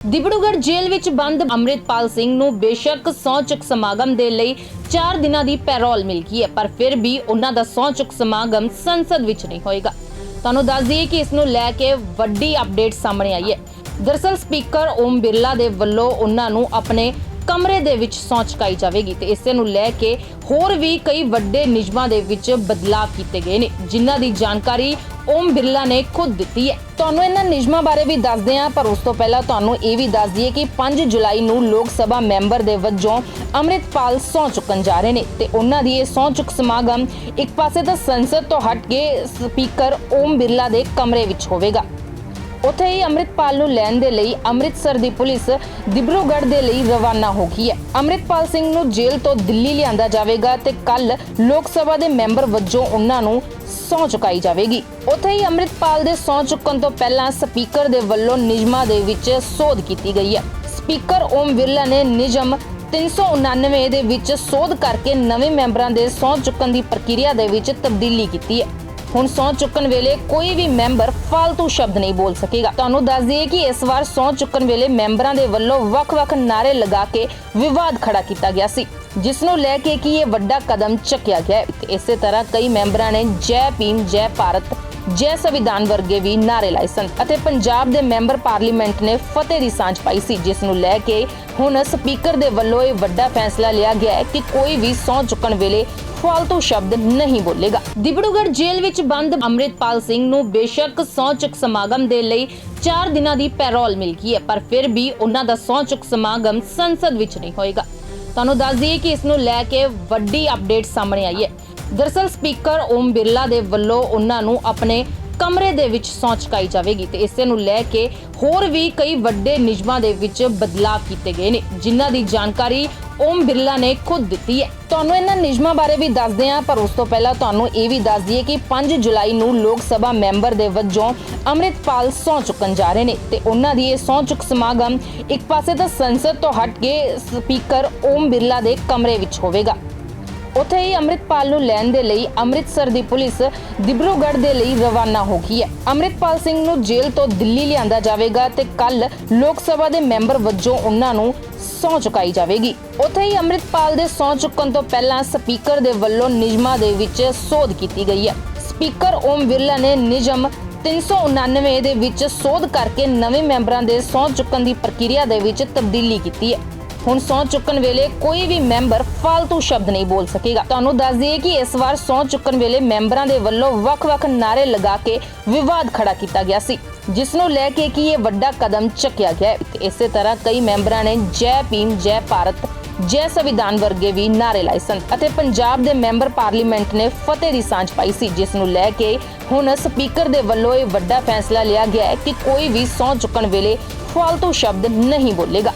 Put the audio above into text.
ਦਿਬੜੂਗੜ੍ਹ ਜੇਲ੍ਹ ਵਿੱਚ ਬੰਦ ਅੰਮ੍ਰਿਤਪਾਲ ਸਿੰਘ ਨੂੰ ਬੇਸ਼ੱਕ ਸਹੁੰ ਸਮਾਗਮ ਦੇ ਲਈ 4 ਦਿਨਾਂ ਦੀ ਪੈਰੋਲ ਮਿਲ ਗਈ ਹੈ, ਪਰ ਫਿਰ ਵੀ ਉਹਨਾਂ ਦਾ ਸਹੁੰ ਚੁੱਕ ਸਮਾਗਮ ਸੰਸਦ ਵਿੱਚ ਨਹੀਂ ਹੋਏਗਾ। ਤੁਹਾਨੂੰ ਦੱਸ ਦਈਏ ਕਿ ਇਸ ਨੂੰ ਲੈ ਕੇ ਵੱਡੀ ਅਪਡੇਟ ਸਾਹਮਣੇ ਆਈ ਹੈ। ਦਰਸਲ ਸਪੀਕਰ ਓਮ ਬਿਰਲਾ ਦੇ ਵੱਲੋਂ ਉਹਨਾਂ ਨੂੰ ਆਪਣੇ ਕਮਰੇ ਦੇ ਵਿੱਚ ਸਹੁੰ ਚੁਕਾਈ ਜਾਵੇਗੀ ਤੇ ਇਸੇ ਨੂੰ ਲੈ ਕੇ ਹੋਰ ਵੀ ਕਈ ਵੱਡੇ ਨਿਯਮਾਂ ਦੇ ਵਿੱਚ ਬਦਲਾਅ ਕੀਤੇ ਗਏ ਨੇ, ਜਿਨ੍ਹਾਂ ਦੀ ਜਾਣਕਾਰੀ ਓਮ ਬਿਰਲਾ ਨੇ ਖੁਦ ਦਿੱਤੀ ਹੈ। ਤੁਹਾਨੂੰ ਇਹਨਾਂ ਨਿਯਮਾਂ ਬਾਰੇ ਵੀ ਦੱਸਦੇ ਹਾਂ, ਪਰ ਉਸ ਤੋਂ ਪਹਿਲਾਂ ਤੁਹਾਨੂੰ ਇਹ ਵੀ ਦੱਸ ਦਈਏ ਕਿ 5 ਜੁਲਾਈ ਨੂੰ ਲੋਕ ਸਭਾ ਮੈਂਬਰ ਦੇ ਵਜੋਂ ਅੰਮ੍ਰਿਤਪਾਲ ਸਹੁੰ ਚੁੱਕਣ ਜਾ ਰਹੇ ਨੇ ਤੇ ਉਹਨਾਂ ਦੀ ਇਹ ਸਹੁੰ ਚੁੱਕ ਸਮਾਗਮ ਇੱਕ ਪਾਸੇ ਤਾਂ ਸੰਸਦ ਤੋਂ ਹਟ ਕੇ ਸਪੀਕਰ ਓਮ ਬਿਰਲਾ ਦੇ ਕਮਰੇ ਵਿੱਚ ਹੋਵੇਗਾ। ਉੱਥੇ ਹੀ ਅੰਮ੍ਰਿਤਪਾਲ ਨੂੰ ਲੈਣ ਦੇ ਲਈ ਅੰਮ੍ਰਿਤਸਰ ਦੀ ਪੁਲਿਸ ਦਿਬਰੂਗੜ੍ਹ ਦੇ ਲਈ ਰਵਾਨਾ ਹੋ ਗਈ ਹੈ। ਅੰਮ੍ਰਿਤਪਾਲ ਸਿੰਘ ਨੂੰ ਜੇਲ੍ਹ ਤੋਂ ਦਿੱਲੀ ਲਿਆਂਦਾ ਜਾਵੇਗਾ ਤੇ ਕੱਲ ਲੋਕ ਸਭਾ ਦੇ ਮੈਂਬਰ ਵਜੋਂ ਉਹਨਾਂ ਨੂੰ ਸਹੁੰ ਚੁਕਾਈ ਜਾਵੇਗੀ। ਉੱਥੇ ਹੀ ਅੰਮ੍ਰਿਤਪਾਲ ਦੇ ਸਹੁੰ ਚੁੱਕਣ ਤੋਂ ਪਹਿਲਾਂ ਸਪੀਕਰ ਦੇ ਵੱਲੋਂ ਨਿਯਮਾਂ ਦੇ ਵਿੱਚ ਸੋਧ ਕੀਤੀ ਗਈ ਹੈ। ਸਪੀਕਰ ਓਮ ਬਿਰਲਾ ਨੇ ਨਿਯਮ 399 ਦੇ ਵਿੱਚ ਸੋਧ ਕਰਕੇ ਨਵੇਂ ਮੈਂਬਰਾਂ ਦੇ ਸਹੁੰ ਚੁੱਕਣ ਦੀ ਪ੍ਰਕਿਰਿਆ ਦੇ ਵਿੱਚ ਤਬਦੀਲੀ ਕੀਤੀ ਹੈ। ਹੁਣ ਸਹੁੰ ਚੁੱਕਣ ਵੇਲੇ ਕੋਈ ਵੀ ਮੈਂਬਰ ਫालतू ਸ਼ਬਦ ਨਹੀਂ ਬੋਲ ਸਕੇਗਾ। ਤੁਹਾਨੂੰ ਦੱਸ ਦਈਏ ਕਿ ਇਸ ਵਾਰ ਸਹੁੰ ਚੁੱਕਣ ਵੇਲੇ ਮੈਂਬਰਾਂ ਦੇ ਵੱਲੋਂ ਵੱਖ-ਵੱਖ ਨਾਰੇ ਲਗਾ ਕੇ ਵਿਵਾਦ ਖੜਾ ਕੀਤਾ ਗਿਆ ਸੀ, ਜਿਸ ਨੂੰ ਲੈ ਕੇ ਕਿ ਇਹ ਵੱਡਾ ਕਦਮ ਚੱਕਿਆ ਗਿਆ ਹੈ। ਇਸੇ ਤਰ੍ਹਾਂ ਕਈ ਮੈਂਬਰਾਂ ਨੇ ਜੈ ਭੀਮ, ਜੈ ਭਾਰਤ ਜੈ ਸੰਵਿਧਾਨ ਵਰਗੇ ਵੀ ਨਾਰੇ ਲਾਏ ਸਨ ਅਤੇ ਪੰਜਾਬ ਦੇ ਮੈਂਬਰ ਪਾਰਲੀਮੈਂਟ ਨੇ ਫਤਿਹ ਦੀ ਸਾਂਝ ਪਾਈ ਸੀ, ਜਿਸ ਨੂੰ ਲੈ ਕੇ ਹੁਣ ਸਪੀਕਰ ਦੇ ਵੱਲੋਂ ਇਹ ਵੱਡਾ ਫੈਸਲਾ ਲਿਆ ਗਿਆ ਹੈ ਕਿ ਕੋਈ ਵੀ ਸਹੁੰ ਚੁੱਕਣ ਵੇਲੇ ਫालतू ਸ਼ਬਦ ਨਹੀਂ ਬੋਲੇਗਾ। ਦਿਬੜੂਗੜ੍ਹ ਜੇਲ੍ਹ ਵਿੱਚ ਬੰਦ ਅੰਮ੍ਰਿਤਪਾਲ ਸਿੰਘ ਨੂੰ ਬੇਸ਼ੱਕ ਸਹੁੰ ਚੁੱਕ ਸਮਾਗਮ ਦੇ ਲਈ 4 ਦਿਨਾਂ ਦੀ ਪੈਰੋਲ ਮਿਲ ਗਈ ਹੈ, ਪਰ ਫਿਰ ਵੀ ਉਹਨਾਂ ਦਾ ਸਹੁੰ ਚੁੱਕ ਸਮਾਗਮ ਸੰਸਦ ਵਿੱਚ ਨਹੀਂ ਹੋਏਗਾ। ਤੁਹਾਨੂੰ ਦੱਸ ਦਈਏ ਕਿ ਇਸ ਨੂੰ ਲੈ ਕੇ ਵੱਡੀ ਅਪਡੇਟ ਸਾਹਮਣੇ ਆਈ ਹੈ। ਦਰਸਲ ਸਪੀਕਰ ਓਮ ਬਿਰਲਾ ਦੇ ਵੱਲੋਂ ਉਹਨਾਂ ਨੂੰ ਆਪਣੇ ਕਮਰੇ ਦੇ ਵਿੱਚ ਸਹੁੰ ਚੁਕਾਈ ਜਾਵੇਗੀ ਤੇ ਇਸੇ ਨੂੰ ਲੈ ਕੇ ਹੋਰ ਵੀ ਕਈ ਵੱਡੇ ਨਿਯਮਾਂ ਦੇ ਵਿੱਚ ਬਦਲਾਅ ਕੀਤੇ ਗਏ ਨੇ, ਜਿਨ੍ਹਾਂ ਦੀ ਜਾਣਕਾਰੀ ਓਮ ਬਿਰਲਾ ਨੇ ਖੁਦ ਦਿੱਤੀ ਹੈ। ਤੁਹਾਨੂੰ ਇਹਨਾਂ ਨਿਯਮਾਂ ਬਾਰੇ ਵੀ ਦੱਸਦੇ ਹਾਂ, ਪਰ ਉਸ ਤੋਂ ਪਹਿਲਾਂ ਤੁਹਾਨੂੰ ਇਹ ਵੀ ਦੱਸ ਦਈਏ ਕਿ 5 ਜੁਲਾਈ ਨੂੰ ਲੋਕ ਸਭਾ ਮੈਂਬਰ ਦੇ ਵਜੋਂ ਅੰਮ੍ਰਿਤਪਾਲ ਸਹੁੰ ਚੁੱਕਣ ਜਾ ਰਹੇ ਨੇ ਤੇ ਉਹਨਾਂ ਦੀ ਇਹ ਸਹੁੰ ਚੁੱਕ ਸਮਾਗਮ ਇੱਕ ਪਾਸੇ ਤਾਂ ਸੰਸਦ ਤੋਂ ਹਟ ਕੇ ਸਪੀਕਰ ਓਮ ਬਿਰਲਾ ਦੇ ਕਮਰੇ ਵਿੱਚ ਹੋਵੇਗਾ। ਉੱਥੇ ਹੀ ਅੰਮ੍ਰਿਤਪਾਲ ਨੂੰ ਲੈਣ ਦੇ ਲਈ ਅੰਮ੍ਰਿਤਸਰ ਦੀ ਪੁਲਿਸ ਦਿਬਰੂਗੜ੍ਹ ਦੇ ਲਈ ਰਵਾਨਾ ਹੋ ਗਈ ਹੈ। ਅੰਮ੍ਰਿਤਪਾਲ ਸਿੰਘ ਨੂੰ ਜੇਲ੍ਹ ਤੋਂ ਦਿੱਲੀ ਲਿਆਂਦਾ ਜਾਵੇਗਾ ਤੇ ਕੱਲ ਲੋਕ ਸਭਾ ਦੇ ਮੈਂਬਰ ਵਜੋਂ ਉਹਨਾਂ ਨੂੰ ਸਹੁੰ ਚੁਕਾਈ ਜਾਵੇਗੀ। ਉੱਥੇ ਹੀ ਅੰਮ੍ਰਿਤਪਾਲ ਦੇ ਸਹੁੰ ਚੁੱਕਣ ਤੋਂ ਪਹਿਲਾਂ ਸਪੀਕਰ ਦੇ ਵੱਲੋਂ ਨਿਯਮਾਂ ਦੇ ਵਿੱਚ ਸੋਧ ਕੀਤੀ ਗਈ ਹੈ। ਸਪੀਕਰ ਓਮ ਬਿਰਲਾ ਨੇ ਨਿਯਮ 399 ਦੇ ਵਿੱਚ ਸੋਧ ਕਰਕੇ ਨਵੇਂ ਮੈਂਬਰਾਂ ਦੇ ਸਹੁੰ ਚੁੱਕਣ ਦੀ ਪ੍ਰਕਿਰਿਆ ਦੇ ਵਿੱਚ ਤਬਦੀਲੀ ਕੀਤੀ ਹੈ। ਹੁਣ ਸੌਂ ਚੁੱਕਣ ਵੇਲੇ ਕੋਈ ਵੀ ਮੈਂਬਰ ਫਾਲਤੂ ਸ਼ਬਦ ਨਹੀਂ ਬੋਲ ਸਕੇਗਾ। ਤੁਹਾਨੂੰ ਦੱਸ ਦਈਏ ਕਿ ਇਸ ਵਾਰ ਸੌਂ ਚੁੱਕਣ ਵੇਲੇ ਮੈਂਬਰਾਂ ਦੇ ਵੱਲੋਂ ਵੱਖ-ਵੱਖ ਨਾਰੇ ਲਗਾ ਕੇ ਵਿਵਾਦ ਖੜਾ ਕੀਤਾ ਗਿਆ ਸੀ, ਜਿਸ ਨੂੰ ਲੈ ਕੇ ਕਿ ਇਹ ਵੱਡਾ ਕਦਮ ਚੱਕਿਆ ਗਿਆ ਇਸੇ ਤਰ੍ਹਾਂ ਕਈ ਮੈਂਬਰਾਂ ਨੇ ਜੈ ਭੀਮ, ਜੈ ਭਾਰਤ, ਜੈ ਸੰਵਿਧਾਨ ਵਰਗੇ ਵੀ ਨਾਰੇ ਲਾਏ ਸਨ ਅਤੇ ਪੰਜਾਬ ਦੇ ਮੈਂਬਰ ਪਾਰਲੀਮੈਂਟ ਨੇ ਫਤਿਹ ਦੀ ਸਾਂਝ ਪਾਈ ਸੀ, ਜਿਸ ਨੂੰ ਲੈ ਕੇ ਹੁਣ ਸਪੀਕਰ ਦੇ ਵੱਲੋਂ ਇਹ ਵੱਡਾ ਫੈਸਲਾ ਲਿਆ ਗਿਆ ਹੈ ਕਿ ਕੋਈ ਵੀ ਸੌਂ ਚੁੱਕਣ ਵੇਲੇ ਫਾਲਤੂ ਸ਼ਬਦ ਨਹੀਂ ਬੋਲੇਗਾ।